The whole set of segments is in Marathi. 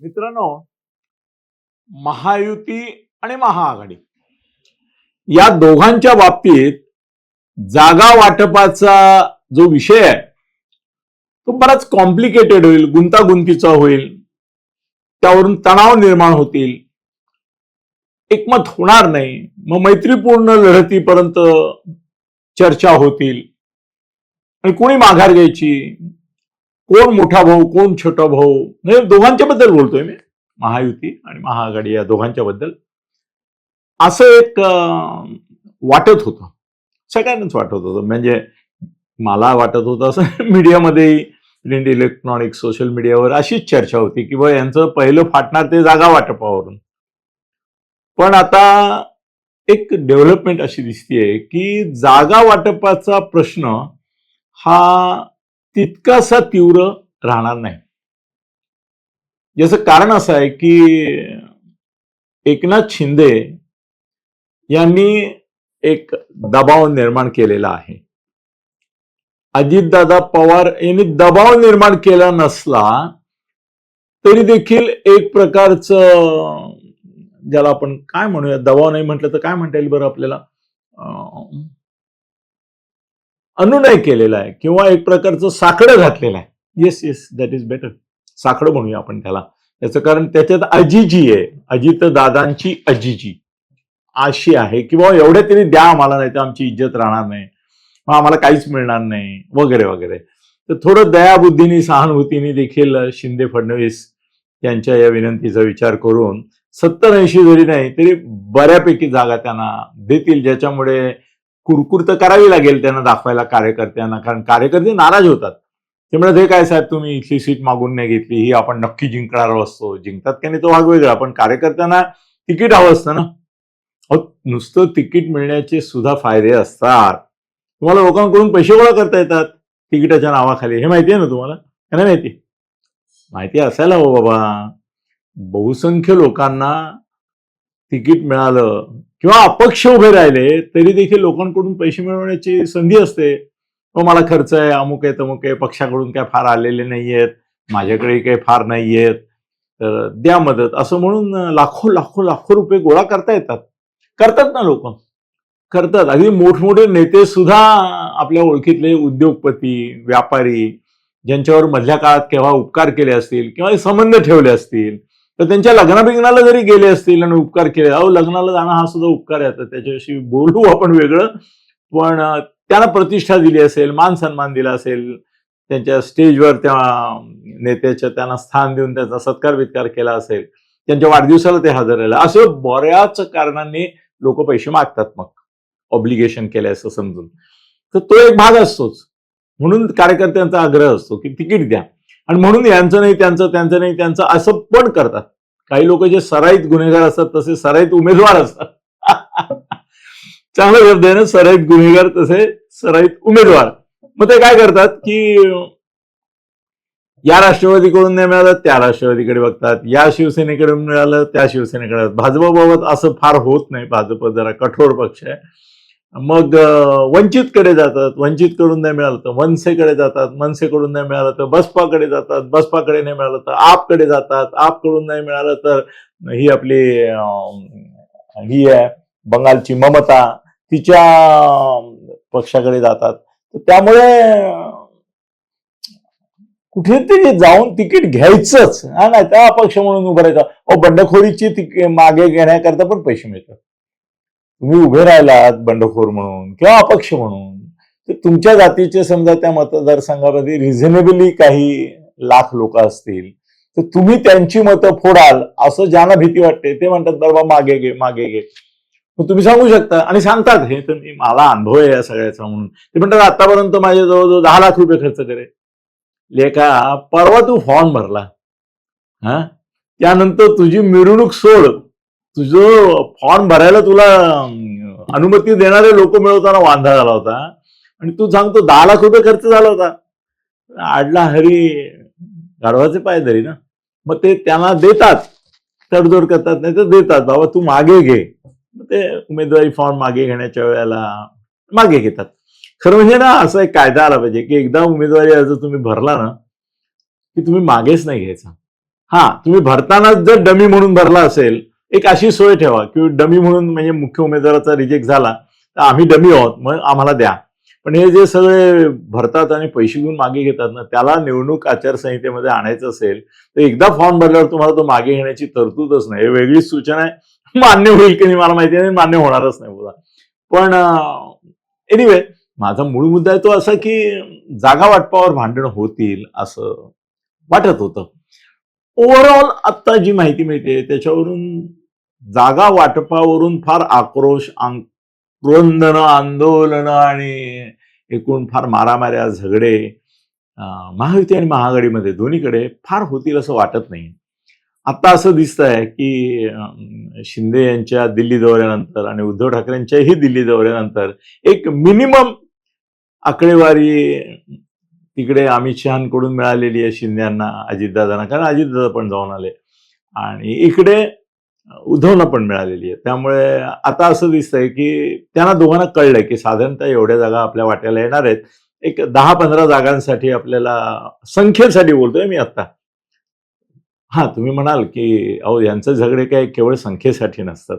मित्रांनो महायुती आणि महाआघाडी या दोघांच्या बाबतीत जागा वाटपाचा जो विषय आहे तो बराच कॉम्प्लिकेटेड होईल गुंतागुंतीचा होईल त्यावरून तणाव निर्माण होतील एकमत होणार नाही मग मैत्रीपूर्ण लढतीपर्यंत चर्चा होतील आणि कोणी माघार घ्यायची? कोण मोठा भाऊ कोण छोटा भाऊ? म्हणजे दोघांच्या बद्दल बोलतोय मी. महायुती आणि महाआघाडी या दोघांच्या बद्दल असं एक वाटत होतं. सगळ्यांनाच वाटत होतं. म्हणजे मला वाटत होतं असं मीडियामध्ये प्रिंट इलेक्ट्रॉनिक सोशल मीडियावर अशीच चर्चा होती की बा यांचं पहिलं फाटणार ते जागा वाटपावरून. पण आता एक डेव्हलपमेंट अशी दिसतीये की जागा वाटपाचा प्रश्न हा तितकासा तीव्र राहणार नाही. याचं कारण असं आहे की एकनाथ शिंदे यांनी एक दबाव निर्माण केलेला आहे. अजितदादा पवार यांनी दबाव निर्माण केला नसला तरी देखील एक प्रकारचं ज्याला आपण काय म्हणूया दबाव नाही म्हटलं तर काय म्हणता येईल बरं आपल्याला? अं, अनुनय केलेला आहे किंवा एक प्रकारचं साकडं घातलेलं आहे. Yes yes that is better साकडं म्हणूया आपण त्याला. त्याचं कारण त्याच्यात अजिजी आहे. अजित दादांची अजिजी. अशी आहे की बाबा एवढ्या तरी द्या आम्हाला नाही तर आमची इज्जत राहणार नाही. मग आम्हाला काहीच मिळणार नाही. वगैरे वगैरे. तर थोडं दयाबुद्धीने सहानुभूतीने देखील शिंदे फडणवीस यांच्या या विनंतीचा विचार करून सत्तर ऐंशी जरी नाही तरी बऱ्यापैकी जागा त्यांना देतील ज्याच्यामुळे कुरकुर तर करावी लागेल त्यांना दाखवायला कार्यकर्त्यांना कारण कार्यकर्ते नाराज होतात. ते म्हणत हे काय साहेब तुम्ही इथली सीट मागून नाही घेतली ही आपण नक्की जिंकणार असतो. जिंकतात की नाही तो भाग वेगळा पण कार्यकर्त्यांना तिकीट हवं असतं ना. अहो नुसतं तिकीट मिळण्याचे सुद्धा फायदे असतात. तुम्हाला लोकांकडून पैसे गोळा करता येतात तिकिटाच्या नावाखाली. हे माहिती आहे ना तुम्हाला? नाही माहिती? माहिती असायला हो बाबा. बहुसंख्य लोकांना तिकीट मिळालं किंवा अपक्ष उभे राहिले तरी देखील लोकांकडून पैसे मिळवण्याची संधी असते. तो मला खर्च आहे अमुक आहे तमुक आहे पक्षाकडून काय फार आलेले नाही आहेत माझ्याकडे काही फार नाही आहेत तर द्या मदत. असं म्हणून लाखो लाखो लाखो रुपये गोळा करता येतात. करतात ना लोक. करतात. अगदी मोठमोठे नेते सुद्धा आपल्या ओळखीतले उद्योगपती व्यापारी ज्यांच्यावर मधल्या काळात केव्हा उपकार केले असतील किंवा संबंध ठेवले असतील तर त्यांच्या लग्नाबिग्नाला जरी गेले असतील आणि उपकार केले अहो लग्नाला जाणं हा सुद्धा उपकार आहे त्याच्याशी बोलू आपण वेगळं. पण त्यांना प्रतिष्ठा दिली असेल मान सन्मान दिला असेल त्यांच्या स्टेजवर त्या नेत्याच्या त्यांना स्थान देऊन त्यांचा सत्कार वित्कार केला असेल त्यांच्या वाढदिवसाला ते हजर राहिलं. असं बऱ्याच कारणांनी लोक पैसे मागतात मग. ऑब्लिगेशन केलंय असं समजून. तर तो एक भाग असतोच. म्हणून कार्यकर्त्यांचा आग्रह असतो की तिकीट द्या. आणि म्हणून यांचं नाही त्यांचं त्यांचं नाही त्यांचं असं पण करतात. काही लोक जे सराईत गुन्हेगार असतात तसे सराईत उमेदवार असतात. चांगला शब्द आहे ना सराईत गुन्हेगार तसे सराईत उमेदवार. मग ते काय करतात की या राष्ट्रवादीकडून नाही मिळालं त्या राष्ट्रवादीकडे बघतात. या शिवसेनेकडून मिळालं त्या शिवसेनेकडे भाजपाबाबत असं फार होत नाही. भाजप जरा कठोर पक्ष आहे. मग वंचितकडे जातात. वंचितकडून नाही मिळालं तर मनसेकडे जातात. मनसेकडून नाही मिळालं तर बसपाकडे जातात. बसपाकडे नाही मिळालं तर आपकडे जातात. आपकडून नाही मिळालं तर ही आपली ही आहे बंगालची ममता. तिच्या पक्षाकडे जातात. तर त्यामुळे कुठेतरी जाऊन तिकीट घ्यायचंच. हा नाही त्या अपक्ष म्हणून उभं राहायचं. ओ बंडखोरीची तिकीट मागे घेण्याकरता पण पैसे मिळतात. तुम्ही उभे राहिलात बंडखोर म्हणून किंवा अपक्ष म्हणून तर तुमच्या जातीचे समजा त्या मतदारसंघामध्ये रिझनेबली काही लाख लोक असतील तर तुम्ही त्यांची मतं फोडाल असं ज्यांना भीती वाटते ते म्हणतात बरोबर मागे घे मागे घे. मग तुम्ही सांगू शकता आणि सांगतात हे तर मी मला अनुभव आहे या सगळ्याचा म्हणून. ते म्हणतात आतापर्यंत माझे जवळजवळ दहा लाख रुपये खर्च करे. लेखा परवा तू फॉर्म भरला. हा? त्यानंतर तुझी मिरवणूक सोड. तुझं फॉर्म भरायला तुला अनुमती देणारे लोक मिळवताना वांधा झाला होता. आणि तू सांगतो दहा लाख रुपये खर्च झाला होता. आडला हरी गाढवाचे पाय धरी ना. मग ते त्यांना देतात. तडजोड करतात नाही तर देतात. बाबा तू मागे घे. मग ते उमेदवारी फॉर्म मागे घेण्याच्या वेळेला मागे घेतात. खरं म्हणजे ना असा एक कायदा आला पाहिजे की एकदा उमेदवारी अर्ज तुम्ही भरला ना की तुम्ही मागेच नाही घ्यायचा. हा तुम्ही भरतानाच जर डमी म्हणून भरला असेल एक अशी सोय ठेवा की डमी म्हणून म्हणजे मुख्य उमेदवाराचा रिजेक्ट झाला तर आम्ही डमी आहोत मग आम्हाला द्या. पण हे जे सगळे भरतात आणि पैसे घेऊन मागे घेतात ना त्याला निवडणूक आचारसंहितेमध्ये आणायचं असेल तर एकदा फॉर्म भरल्यावर तुम्हाला तो मागे घेण्याची तरतूदच नाही. हे वेगळीच सूचना आहे. मान्य होईल की नाही मला माहिती नाही मान्य होणारच नाही बोला. पण एनिवे माझा मूळ मुद्दा आहे तो असा की जागा वाटपावर भांडण होतील असं वाटत होतं. ओव्हरऑल आत्ता जी माहिती मिळते त्याच्यावरून जागा वाटपावरून फार आक्रोश आंदोलन आंदोलन आणि एकूण फार मारामाऱ्या झगडे महायुती आणि महाआघाडीमध्ये दोन्हीकडे फार होतील असं वाटत नाही. आता असं दिसत आहे की शिंदे यांच्या दिल्ली दौऱ्यानंतर आणि उद्धव ठाकरेंच्याही दिल्ली दौऱ्यानंतर एक मिनिमम आकडेवारी तिकडे अमित शहाकडून मिळालेली आहे शिंद्यांना अजितदादांना. कारण अजितदादा पण जाऊन आले. आणि इकडे उद्धवना पण मिळालेली आहे. त्यामुळे आता असं दिसतंय की त्यांना दोघांना कळलंय की साधारणतः एवढ्या जागा आपल्या वाट्याला येणार आहेत. एक दहा पंधरा जागांसाठी आपल्याला संख्येसाठी बोलतोय मी आता हा तुम्ही म्हणाल की अहो यांचे झगडे काय केवळ संख्येसाठी नसतात.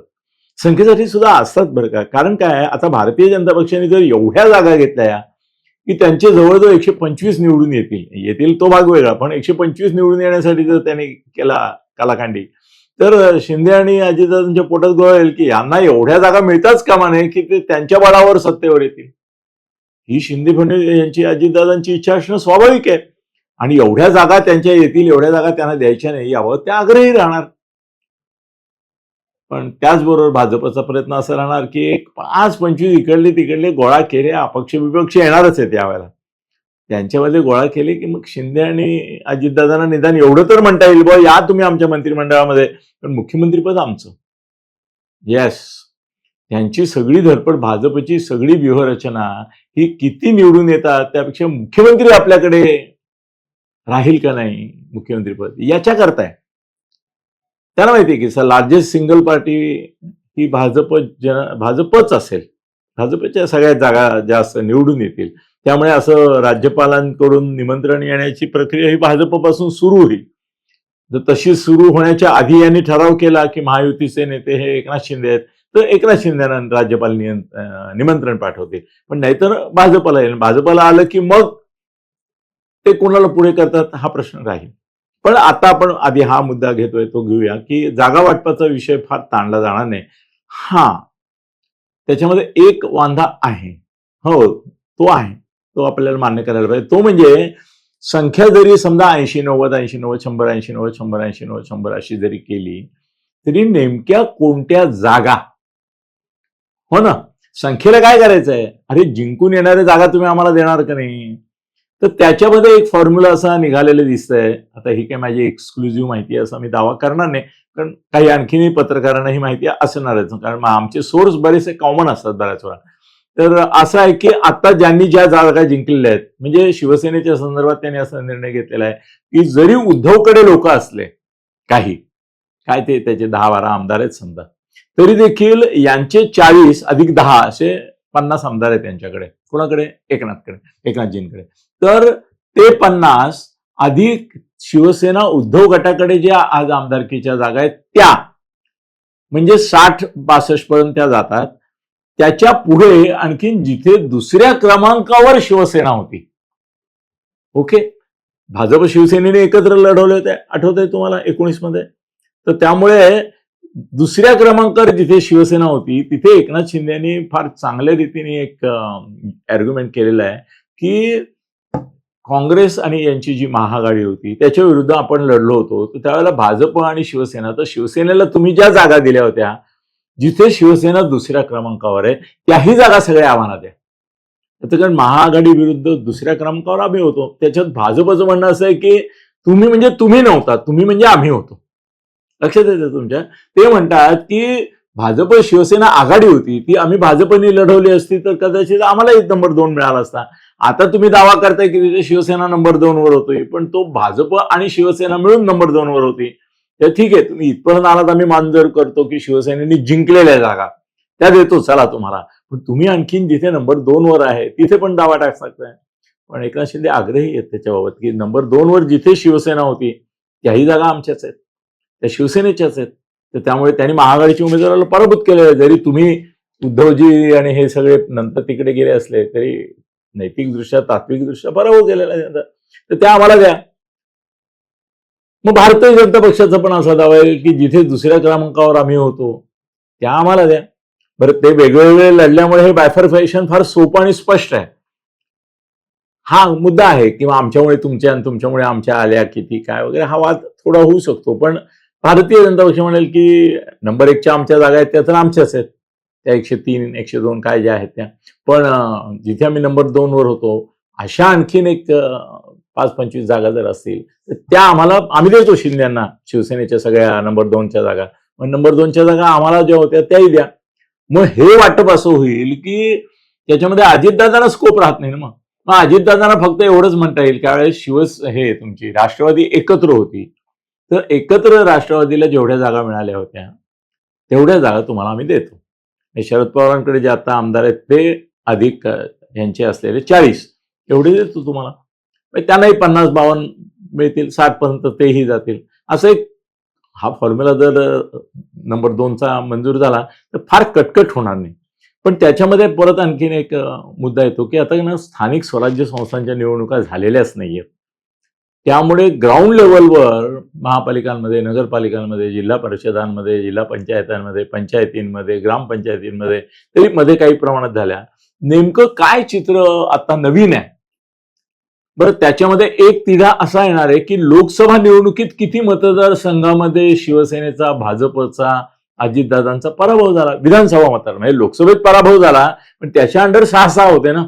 संख्येसाठी सुद्धा असतात बरं का. कारण काय आता भारतीय जनता पक्षाने जर एवढ्या जागा घेतल्या की त्यांचे जवळजवळ एकशे पंचवीस निवडून येतील. येतील तो भाग वेगळा पण एकशे पंचवीस निवडून येण्यासाठी जर त्यांनी केला कालाकांडी तर शिंदे आणि अजितदादांच्या पोटात गोळेल येईल की यांना एवढ्या जागा मिळताच कामा नये की ते त्यांच्या बळावर सत्तेवर येतील. ही शिंदे फडणवीस यांची अजितदादांची इच्छा असणं स्वाभाविक आहे. आणि एवढ्या जागा त्यांच्या येतील एवढ्या जागा त्यांना द्यायच्या नाही यावर त्या आग्रही राहणार. पण त्याचबरोबर भाजपचा प्रयत्न असा राहणार की एक पाच पंचवीस इकडले तिकडले गोळा केले अपक्ष विपक्ष येणारच आहेत यावेळेला. त्यांच्यामध्ये गोळा केले की मग शिंदे आणि अजितदादांना निदान एवढं तर म्हणता येईल बुवा या तुम्ही आमच्या मंत्रिमंडळामध्ये पण मुख्यमंत्रीपद आमचं. येस त्यांची सगळी धडपड भाजपची सगळी व्यूहरचना ही किती निवडून येतात त्यापेक्षा मुख्यमंत्री आपल्याकडे राहील का नाही मुख्यमंत्रीपद? याच्या करताय त्यांना माहिती आहे की लार्जेस्ट सिंगल पार्टी ही भाजप जन भाजपच असेल. भाजपच्या सगळ्या जागा जास्त निवडून येतील. त्यामुळे असं राज्यपालांकडून निमंत्रण येण्याची प्रक्रिया ही भाजपपासून सुरू होईल. जर तशी सुरू होण्याच्या आधी यांनी ठराव केला की महायुतीचे नेते हे एकनाथ शिंदे आहेत तर एकनाथ शिंदेना राज्यपाल निमंत्रण पाठवतील. पण नाहीतर भाजपला येईल. भाजपला आलं की मग ते कोणाला पुढे करतात हा प्रश्न राहील. पण आता आपण आधी हा मुद्दा घेतोय तो घेऊया की जागा वाटपाचा विषय फार ताणला जाणार नाही. हा त्याच्यामध्ये एक वांधा आहे. हो तो आहे. तो आपल्याला मान्य करायला पाहिजे. तो म्हणजे संख्या जरी समजा ऐंशी नव्वद ऐंशी नव्वद शंभर ऐंशी नव्वद शंभर ऐंशी नव्वद शंभर अशी जरी केली तरी नेमक्या कोणत्या जागा? हो ना? संख्येला काय करायचंय? अरे जिंकून येणाऱ्या जागा तुम्ही आम्हाला देणार का नाही? तर त्याच्यामध्ये एक फॉर्म्युला असा निघालेला आहे आता ही काय माझी एक्सक्लुझिव्ह माहिती आहे असा मी दावा करणार नाही. कारण काही आणखीनही पत्रकारांना ही माहिती असणारच कारण आमचे सोर्स बरेचसे कॉमन असतात बऱ्याच वेळा. तर असं आहे की आता ज्यांनी ज्या जागा जिंकलेल्या आहेत म्हणजे शिवसेनेच्या संदर्भात त्यांनी असा निर्णय घेतलेला आहे की जरी उद्धवकडे लोक असले काही काय ते त्याचे दहा बारा आमदार आहेत समजा तरी देखील यांचे चाळीस अधिक दहा असे पन्नास आमदार आहेत त्यांच्याकडे. कोणाकडे? एकनाथकडे. एकनाथजींकडे. तर ते पन्नास अधिक शिवसेना उद्धव गटाकडे ज्या आज आमदारकीच्या जागा आहेत त्या म्हणजे साठ बासष्ट पर्यंत त्या जातात. त्याच्या पुढे आणखीन जिथे दुसऱ्या क्रमांकावर शिवसेना होती. ओके? भाजप शिवसेनेने एकत्र लढवले होते आठवत आहे तुम्हाला एकोणीसमध्ये तर त्यामुळे दुसऱ्या क्रमांकावर जिथे शिवसेना होती तिथे एकनाथ शिंदे यांनी फार चांगल्या रीतीने एक आर्ग्युमेंट केलेलं आहे की काँग्रेस आणि यांची जी महाआघाडी होती त्याच्या विरुद्ध आपण लढलो होतो. तर त्यावेळेला भाजप आणि शिवसेना तर शिवसेनेला तुम्ही ज्या जागा दिल्या होत्या जिथे शिवसेना दुसऱ्या क्रमांकावर आहे त्याही जागा सगळ्या आव्हानात आहे. त्याचं कारण महाआघाडी विरुद्ध दुसऱ्या क्रमांकावर आम्ही होतो. त्याच्यात भाजपचं म्हणणं असं आहे की तुम्ही म्हणजे तुम्ही नव्हता तुम्ही म्हणजे आम्ही होतो. लक्षात येतं तुमच्या? ते म्हणतात की भाजप शिवसेना आघाडी होती ती आम्ही भाजपने लढवली असती तर कदाचित आम्हाला एक नंबर दोन मिळाला असता. आता तुम्ही दावा करताय की तिथे शिवसेना नंबर दोन वर होतोय पण तो भाजप आणि शिवसेना मिळून नंबर दोन वर होती. तर ठीक आहे तुम्ही इथपर्यंत आलात आम्ही मानजर करतो की शिवसेनेने जिंकलेल्या जागा. त्या देतो चला तुम्हाला. पण तुम्ही आणखीन जिथे नंबर दोन वर आहे तिथे पण दावा टाक शकताय. पण एकनाथ शिंदे आग्रही आहेत त्याच्याबाबत की नंबर दोन वर जिथे शिवसेना होती त्याही जागा आमच्याच आहेत. त्या शिवसेनेच्याच आहेत. तर त्यामुळे त्यांनी महाआघाडीच्या उमेदवाराला पराभूत केलेलं आहे. जरी तुम्ही उद्धवजी आणि हे सगळे नंतर तिकडे गेले असले तरी नैतिकदृष्ट्या तात्विकदृष्ट्या पराभव केलेला आहे त्यांचा. तर त्या आम्हाला द्या. मग भारतीय जनता पक्षाचा पण असा दावा आहे की जिथे दुसऱ्या क्रमांकावर आम्ही होतो त्या आम्हाला द्या. बरं ते वेगवेगळे लढल्यामुळे हे बायफरफेशन फार सोपं आणि स्पष्ट आहे. हा मुद्दा आहे किंवा आमच्यामुळे तुमच्या आणि तुमच्यामुळे आमच्या आल्या किती काय वगैरे हा वाद थोडा होऊ शकतो. पण भारतीय जनता पक्ष म्हणेल की नंबर एकच्या आमच्या जागा आहेत त्या तर आमच्याच आहेत त्या एकशे तीन एकशे दोन काय ज्या आहेत त्या. पण जिथे आम्ही नंबर दोन वर होतो अशा आणखीन एक पाच पंचवीस जागा जर असतील तर त्या आम्हाला आम्ही देतो शिंद्यांना शिवसेनेच्या सगळ्या नंबर दोनच्या जागा. मग नंबर दोनच्या जागा आम्हाला ज्या होत्या त्याही द्या. मग हे वाटप असं होईल की त्याच्यामध्ये अजितदादांना स्कोप राहत नाही ना मग. मग अजितदादांना फक्त एवढंच म्हणता येईल की शिवस हे तुमची राष्ट्रवादी एकत्र होती. तर एकत्र राष्ट्रवादीला जेवढ्या जागा मिळाल्या होत्या तेवढ्या जागा तुम्हाला आम्ही देतो. शरद पवारांकडे जे आता आमदार आहेत ते अधिक यांचे असलेले चाळीस एवढे देतो तुम्हाला. मग त्यांनाही पन्नास बावन्न मिळतील साठपर्यंत तेही जातील. असं एक हा फॉर्म्युला जर नंबर दोनचा मंजूर झाला तर फार कटकट होणार नाही. पण त्याच्यामध्ये परत आणखीन एक मुद्दा येतो की आता ना स्थानिक स्वराज्य संस्थांच्या निवडणुका झालेल्याच नाही आहेत त्यामुळे ग्राउंड लेवलवर महापालिकांमध्ये नगरपालिकांमध्ये जिल्हा परिषदांमध्ये जिल्हा पंचायतांमध्ये पंचायतींमध्ये ग्रामपंचायतींमध्ये तरी मध्ये काही प्रमाणात झाल्या. नेमकं काय चित्र आता नवीन आहे? बरं त्याच्यामध्ये एक तिढा असा येणार आहे की लोकसभा निवडणुकीत किती मतदारसंघामध्ये शिवसेनेचा भाजपचा अजितदादांचा पराभव झाला? विधानसभा मतदार म्हणजे लोकसभेत पराभव झाला पण त्याच्या अंडर सहा सहा होते ना.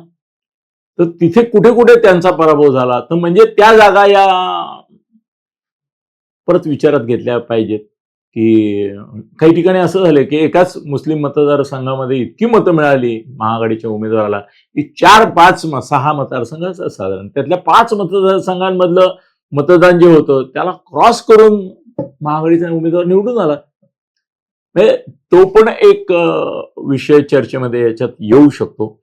तर तिथे कुठे कुठे त्यांचा पराभव झाला. तर म्हणजे त्या जागा या परत विचारात घेतल्या पाहिजेत की काही ठिकाणी असं झालं की एकाच मुस्लिम मतदारसंघामध्ये इतकी मतं मिळाली महाआघाडीच्या उमेदवाराला की चार पाच सहा मतदारसंघ साधारण. त्यातल्या पाच मतदारसंघांमधलं मतदान जे होतं त्याला क्रॉस करून महाआघाडीचा उमेदवार निवडून आला. म्हणजे तो पण एक विषय चर्चेमध्ये याच्यात येऊ शकतो.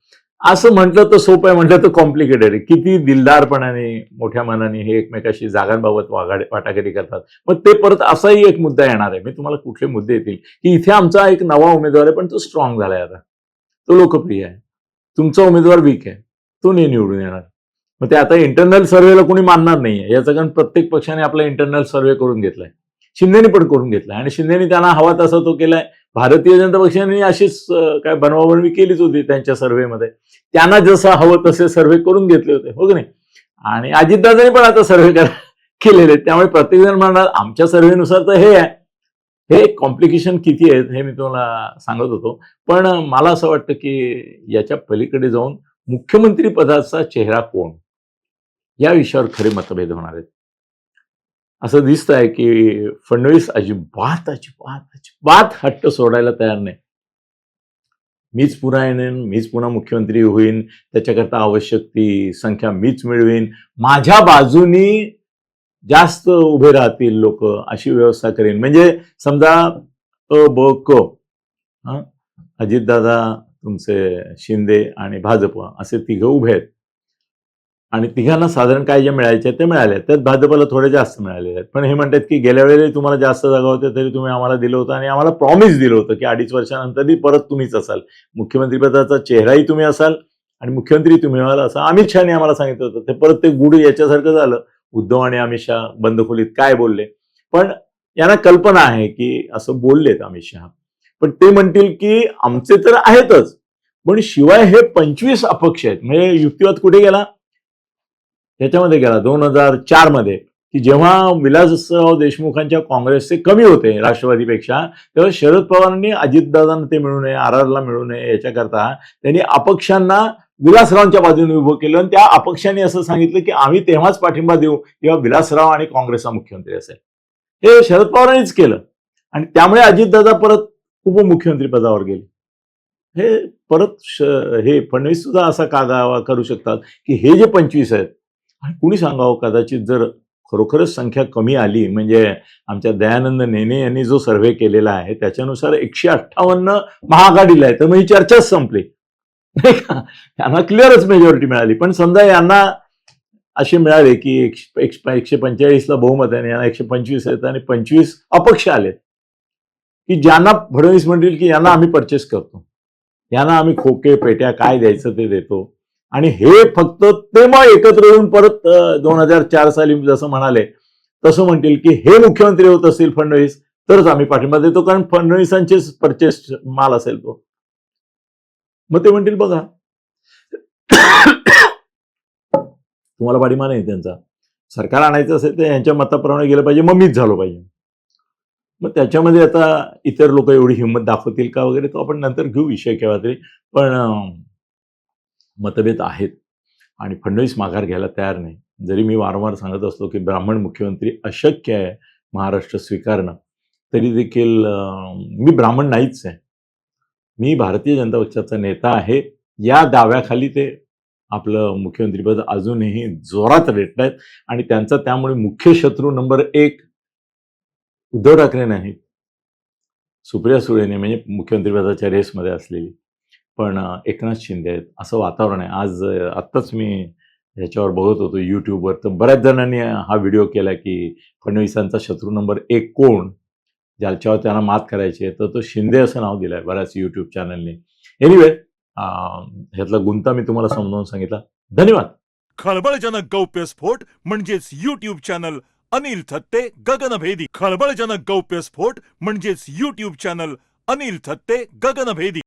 असं म्हटलं तर सोपं आहे म्हटलं तर कॉम्प्लिकेटेड आहे. किती दिलदारपणाने मोठ्या मनाने हे एकमेकाशी जागांबाबत वागाडे वाटाघाटी करतात. मग ते परत असाही एक मुद्दा येणार आहे. मी तुम्हाला कुठले मुद्दे येतील? की इथे आमचा एक नवा उमेदवार आहे पण तो स्ट्रॉंग झालाय आता. तो लोकप्रिय आहे. तुमचा उमेदवार वीक आहे. तो नाही निवडून येणार. मग ते आता इंटरनल सर्व्हेला कोणी मानणार नाहीये. याचं कारण प्रत्येक पक्षाने आपला इंटरनल सर्व्हे करून घेतलाय. शिंदेनी पण करून घेतलाय. आणि शिंदेनी त्यांना हवा तसा तो केलाय. भारतीय जनता पक्षाने अशीच काय बनवाबनवी केलीच होती त्यांच्या सर्व्हेमध्ये त्यांना जसं हवं तसे सर्व्हे करून घेतले होते हो की नाही? आणि अजितदादांनी पण आता सर्व्हे केलेले त्यामुळे प्रत्येक जण म्हणणार आमच्या सर्व्हेनुसार तर हे आहे. हे कॉम्प्लिकेशन किती आहेत हे मी तुम्हाला सांगत होतो. पण मला असं वाटतं की याच्या पलीकडे जाऊन मुख्यमंत्री पदाचा चेहरा कोण? या विषयावर खरे मतभेद होणार आहेत. असं दिसत आहे की फडणवीस अजिबात अजिबात अजिबात हट्ट सोडायला तयार नाही. मीच पुन्हा येईन मीच पुन्हा मुख्यमंत्री होईन त्याच्याकरता आवश्यक ती संख्या मीच मिळवीन. माझ्या बाजूनी जास्त उभे राहतील लोक अशी व्यवस्था करेन. म्हणजे समजा अ ब क अजितदादा तुमचे शिंदे आणि भाजप असे तिघं उभे आहेत. आणि तिघांना साधारण काय जे मिळायचे ते मिळाले. त्यात भाजपला थोडे जास्त मिळालेले आहेत. पण हे म्हणतात की गेल्या वेळेला तुम्हाला जास्त जागा होत्या तरी तुम्ही आम्हाला दिलं होतं आणि आम्हाला प्रॉमिस दिलं होतं की अडीच वर्षानंतरही परत तुम्हीच असाल. मुख्यमंत्रीपदाचा चेहराही तुम्ही असाल आणि मुख्यमंत्री तुम्ही व्हाल असं अमित शहाने आम्हाला सांगितलं होतं. ते परत ते गुढ याच्यासारखं झालं. उद्धव आणि अमित शहा बंद खोलीत काय बोलले? पण यांना कल्पना आहे की असं बोललेत अमित शहा. पण ते म्हणतील की आमचे तर आहेतच पण शिवाय हे पंचवीस अपक्ष आहेत. म्हणजे युक्तिवाद कुठे गेला? त्याच्यामध्ये गेला दोन हजार चारमध्ये की जेव्हा विलासराव देशमुखांच्या काँग्रेसचे कमी होते राष्ट्रवादीपेक्षा तेव्हा शरद पवारांनी अजितदादांना ते मिळू नये आर आरला मिळू नये याच्याकरता त्यांनी अपक्षांना विलासरावांच्या बाजूने उभं केलं आणि त्या अपक्षांनी असं सांगितलं की आम्ही तेव्हाच पाठिंबा देऊ किंवा विलासराव आणि काँग्रेसचा मुख्यमंत्री असेल. हे शरद पवारांनीच केलं आणि त्यामुळे अजितदादा परत उपमुख्यमंत्री पदावर गेले. हे परत श- हे फडणवीस सुद्धा असा कागावा करू शकतात की हे जे पंचवीस आहेत कुणी सांगावं? कदाचित जर खरोखरच संख्या कमी आली म्हणजे आमच्या दयानंद नेने यांनी जो सर्व्हे केलेला आहे त्याच्यानुसार एकशे अठ्ठावन्न महाआघाडीला आहे. तर मग ही चर्चाच संपली. नाही का? त्यांना क्लिअरच मेजॉरिटी मिळाली. पण समजा यांना असे मिळाले की एकशे पंचेचाळीसला बहुमत आहे आणि यांना एकशे पंचवीस आहेत आणि पंचवीस अपक्ष आलेत. की ज्यांना फडणवीस म्हणतील की यांना आम्ही परचेस करतो. यांना आम्ही खोके पेट्या काय द्यायचं ते देतो. आणि हे फक्त ते मग एकत्र येऊन परत दोन हजार चार साली जसं म्हणाले तसं म्हणतील की हे मुख्यमंत्री होत असतील फडणवीस तरच आम्ही पाठिंबा देतो कारण फडणवीसांचेच परचेस माल असेल तो. मग ते म्हणतील बघा तुम्हाला पाठिंबा नाही त्यांचा. सरकार आणायचं असेल तर यांच्या मताप्रमाणे गेलं पाहिजे मग मीच झालो पाहिजे. मग त्याच्यामध्ये आता इतर लोक एवढी हिंमत दाखवतील का वगैरे तो आपण नंतर घेऊ विषय केव्हा तरी. पण मतभेद आहेत. आणि फडणवीस माघार घ्यायला तयार नाही. जरी मी वारंवार सांगत असतो की ब्राह्मण मुख्यमंत्री अशक्य आहे महाराष्ट्र स्वीकारणं तरी देखील मी ब्राह्मण नाहीच आहे. मी भारतीय जनता पक्षाचा नेता आहे. या दाव्याखाली ते आपलं मुख्यमंत्रीपद अजूनही जोरात रेटत आहेत. आणि त्यांचा त्यामुळे मुख्य शत्रू नंबर एक उद्धव ठाकरे नाहीत. सुप्रिया सुळेने म्हणजे मुख्यमंत्रीपदाच्या रेसमध्ये असलेली. पण एकनाथ शिंदे आहेत असं वातावरण आहे. आज आत्ताच मी ह्याच्यावर बघत होतो यूट्यूबवर तर बऱ्याच जणांनी हा व्हिडिओ केला की फडणवीसांचा शत्रू नंबर एक कोण? ज्याच्यावर त्यांना मात करायची आहे. तर तो शिंदे असं नाव दिलंय बऱ्याच यूट्यूब चॅनलने एनिवे ह्यातला गुंता मी तुम्हाला समजावून सांगितला. धन्यवाद. खळबळजनक गौप्यस्फोट म्हणजेच युट्यूब चॅनल अनिल थत्ते गगनभेदी खळबळजनक गौप्यस्फोट म्हणजेच युट्यूब चॅनल अनिल थत्ते गगनभेदी